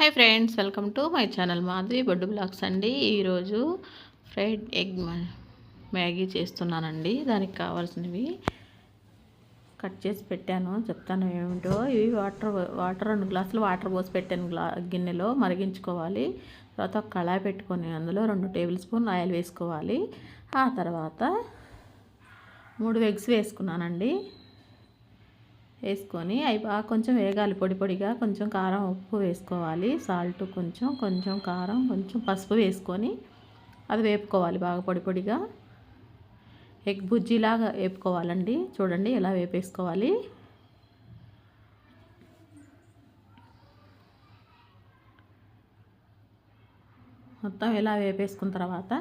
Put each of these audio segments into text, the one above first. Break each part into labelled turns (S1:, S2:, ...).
S1: Hi friends welcome to my channel Madhavi Boddu blogs అండి. ఈరోజు fried egg Maggi చేస్తున్నానండి. దానికి కావాల్సినవి కట్ చేసి పెట్టాను. చెప్తాను ఏమిటో ఇవి వాటర్ వాటర్ రెండు గ్లాసులు వాటర్ పోసి పెట్టాను గ్లా గిన్నెలో మరిగించుకోవాలి. తర్వాత ఒక కళాయి పెట్టుకొని అందులో రెండు టేబుల్ స్పూన్ ఆయిల్ వేసుకోవాలి. ఆ తర్వాత మూడు ఎగ్స్ వేసుకున్నానండి. వేసుకొని అవి బాగా కొంచెం వేగాలి పొడి పొడిగా కొంచెం కారం ఉప్పు వేసుకోవాలి సాల్ట్ కొంచెం కొంచెం కారం కొంచెం పసుపు వేసుకొని అది వేపుకోవాలి బాగా పొడి పొడిగా. ఎగ్ బుజ్జిలాగా వేపుకోవాలండి. చూడండి ఎలా వేపేసుకోవాలి. మొత్తం ఇలా వేపేసుకున్న తర్వాత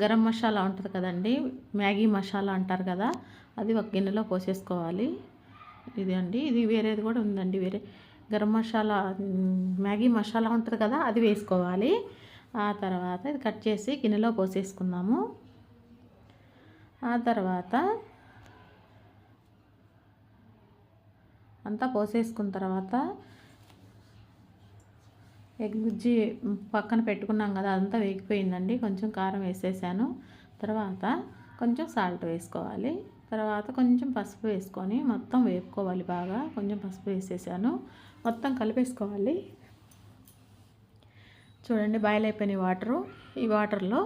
S1: గరం మసాలా ఉంటుంది కదండి మ్యాగీ మసాలా అంటారు కదా అది ఒక గిన్నెలో పోసేసుకోవాలి. ఇది అండి. ఇది వేరేది కూడా ఉందండి. వేరే గరం మసాలా మ్యాగీ మసాలా ఉంటుంది కదా అది వేసుకోవాలి. ఆ తర్వాత ఇది కట్ చేసి గిన్నెలో పోసేసుకున్నాము ఆ తర్వాత అంతా పోసేసుకున్న తర్వాత ఎగ్ బుజ్జి పక్కన పెట్టుకున్నాం కదా అదంతా వేగిపోయిందండి. కొంచెం కారం వేసేసాను. తర్వాత కొంచెం సాల్ట్ వేసుకోవాలి. తర్వాత కొంచెం పసుపు వేసుకొని మొత్తం వేపుకోవాలి బాగా. కొంచెం పసుపు వేసేసాను. మొత్తం కలిపేసుకోవాలి. చూడండి బాయిల్ అయిపోయిన వాటరు. ఈ వాటర్లో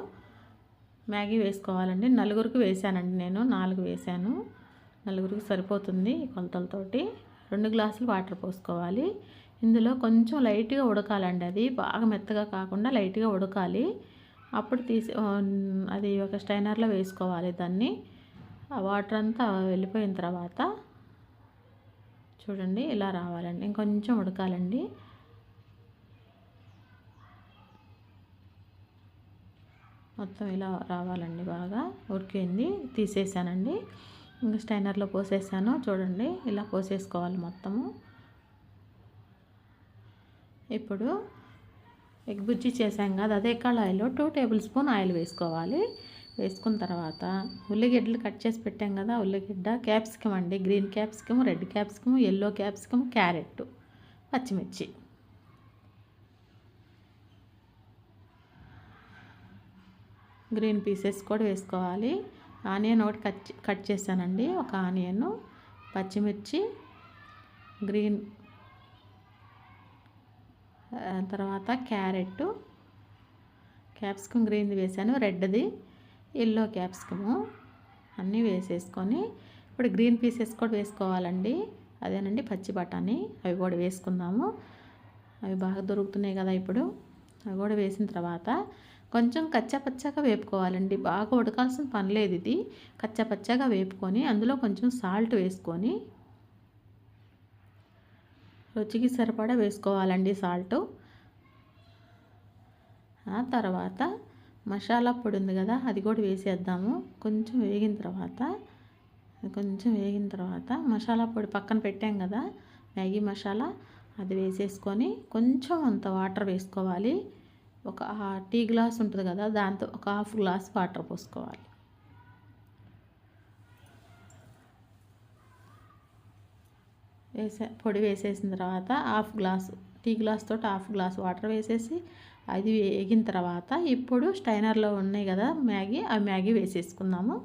S1: మ్యాగీ వేసుకోవాలండి. నలుగురికి వేసానండి నేను. నాలుగు వేసాను. నలుగురికి సరిపోతుంది కొలతలతోటి. రెండు గ్లాసులు వాటర్ పోసుకోవాలి. ఇందులో కొంచెం లైట్గా ఉడకాలండి అది. బాగా మెత్తగా కాకుండా లైట్గా ఉడకాలి. అప్పుడు తీసి అది ఒక స్టైనర్లో వేసుకోవాలి దాన్ని. ఆ వాటర్ అంతా వెళ్ళిపోయిన తర్వాత చూడండి ఇలా రావాలండి. ఇంకొంచెం ఉడకాలండి. మొత్తం ఇలా రావాలండి బాగా. ఉడికింది. తీసేసానండి. ఇంకా స్టైనర్లో పోసేసాను. చూడండి ఇలా పోసేసుకోవాలి మొత్తము. ఇప్పుడు ఎగ్ బుజ్జి చేసాం కదా అదే కళాయిలో టూ టేబుల్ స్పూన్ ఆయిల్ వేసుకోవాలి. వేసుకున్న తర్వాత ఉల్లిగడ్డలు కట్ చేసి పెట్టాం కదా ఉల్లిగడ్డ క్యాప్సికమ్ అండి. Green capsicum red capsicum yellow capsicum carrot పచ్చిమిర్చి. గ్రీన్ పీసెస్ కూడా వేసుకోవాలి. ఆనియన్ ఒకటి కట్ కట్ చేశానండి. ఒక ఆనియన్ పచ్చిమిర్చి గ్రీన్ తర్వాత క్యారెట్ క్యాప్సికమ్ గ్రీన్ది వేసాను రెడ్ది. ఎల్లో క్యాప్సికము అన్నీ వేసేసుకొని ఇప్పుడు గ్రీన్ పీసెస్ కూడా వేసుకోవాలండి. అదేనండి పచ్చి బఠానీ. అవి కూడా వేసుకుందాము. అవి బాగా దొరుకుతున్నాయి కదా ఇప్పుడు. అవి కూడా వేసిన తర్వాత కొంచెం కచ్చపచ్చగా వేపుకోవాలండి. బాగా ఉడకాల్సిన పని లేదు ఇది. కచ్చపచ్చగా వేపుకొని అందులో కొంచెం సాల్ట్ వేసుకొని రుచికి సరిపడా వేసుకోవాలండి సాల్టు. ఆ తర్వాత మసాలా పొడి ఉంది కదా అది కూడా వేసేద్దాము. కొంచెం వేగిన తర్వాత కొంచెం వేగిన తర్వాత మసాలా పొడి పక్కన పెట్టాం కదా మ్యాగీ మసాలా అది వేసేసుకొని కొంచెం అంత వాటర్ వేసుకోవాలి. ఒక టీ గ్లాస్ ఉంటుంది కదా దాంతో ఒక హాఫ్ గ్లాస్ వాటర్ పోసుకోవాలి. వేసే పొడి వేసేసిన తర్వాత హాఫ్ గ్లాస్ టీ గ్లాస్ తోటి హాఫ్ గ్లాస్ వాటర్ వేసేసి అది వేగిన తర్వాత ఇప్పుడు స్టైనర్లో ఉన్నాయి కదా మ్యాగీ ఆ మ్యాగీ వేసేసుకుందాము.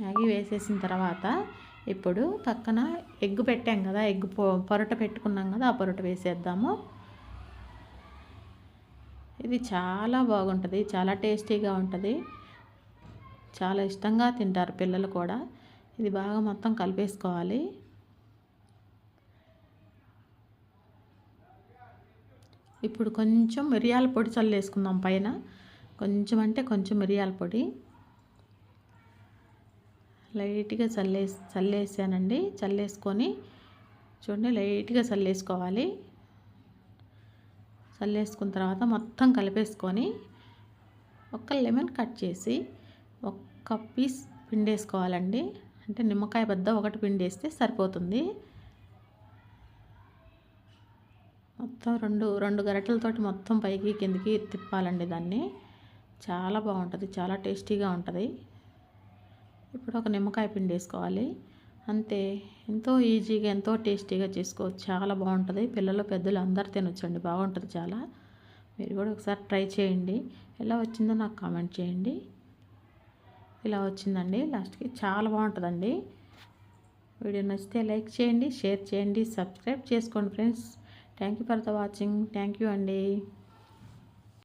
S1: మ్యాగీ వేసేసిన తర్వాత ఇప్పుడు పక్కన ఎగ్ పెట్టాం కదా ఎగ్ పొరట పెట్టుకున్నాం కదా ఆ పొరట వేసేద్దాము. ఇది చాలా బాగుంటుంది చాలా టేస్టీగా ఉంటుంది. చాలా ఇష్టంగా తింటారు పిల్లలు కూడా. ఇది బాగా మొత్తం కలిపేసుకోవాలి. ఇప్పుడు కొంచెం మిరియాల పొడి చల్లేసుకుందాం పైన. కొంచెం అంటే కొంచెం మిరియాల పొడి. లైట్గా చల్లే చల్లేసానండి. చల్లేసుకొని చూడండి లైట్గా చల్లేసుకోవాలి. చల్లేసుకున్న తర్వాత మొత్తం కలిపేసుకొని ఒక్క లెమన్ కట్ చేసి ఒక్క పీస్ పిండేసుకోవాలండి. అంటే నిమ్మకాయ బద్ద ఒకటి పిండేస్తే సరిపోతుంది. మొత్తం రెండు రెండు గరిటలతోటి మొత్తం పైకి కిందికి తిప్పాలండి దాన్ని. చాలా బాగుంటుంది చాలా టేస్టీగా ఉంటుంది. ఇప్పుడు ఒక నిమ్మకాయ పిండి వేసుకోవాలి. అంతే ఎంతో ఈజీగా ఎంతో టేస్టీగా చేసుకోవచ్చు. చాలా బాగుంటుంది. పిల్లలు పెద్దలు అందరు తినొచ్చండి. బాగుంటుంది చాలా. మీరు కూడా ఒకసారి ట్రై చేయండి. ఎలా వచ్చిందో నాకు కామెంట్ చేయండి. ఇలా వచ్చిందండి. లాస్ట్కి చాలా బాగుంటుందండి. వీడియో నచ్చితే లైక్ చేయండి షేర్ చేయండి సబ్స్క్రైబ్ చేసుకోండి friends. Thank you for the watching thank you అండి